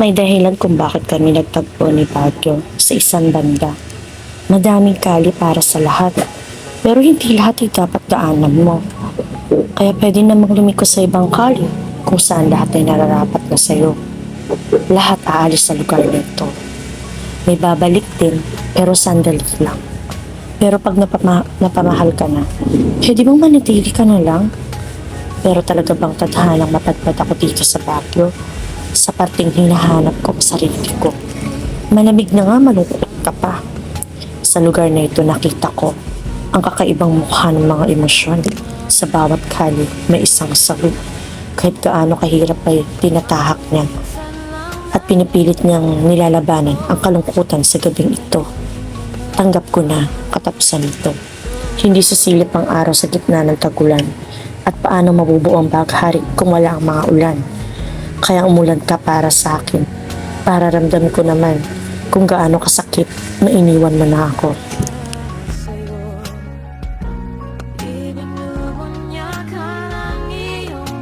May dahilan kung bakit kami nagtagpo ni Baguio sa isang banda. Madaming kali para sa lahat. Pero hindi lahat ay dapat daanan mo. Kaya pwede namang lumiko sa ibang kali kung saan lahat ay nararapat na sa'yo. Lahat aalis sa lugar nito. May babalik din, pero sandali lang. Pero pag napama- napamahal ka na, pwede bang manatili ka na lang? Pero talaga bang tadhanang mapadpad ako dito sa Baguio? Sa parting hinahanap ko ang sarili ko. Malamig na nga malungkot ka pa. Sa lugar na ito nakita ko ang kakaibang mukha ng mga emosyon. Sa bawat kali may isang sawi. Kahit gaano kahirap ay tinatahak niya. At pinipilit niyang nilalabanan ang kalungkutan sa gabing ito. Tanggap ko na katapusan nito. Hindi susilip ang araw sa gitna ng tagulan at paano mabubuo ang baghari kung wala ang mga ulan. Kaya umulan ka para sa akin. Para ramdam ko naman kung gaano kasakit na iniwan mo na ako. Ibinubunyakan ang iyong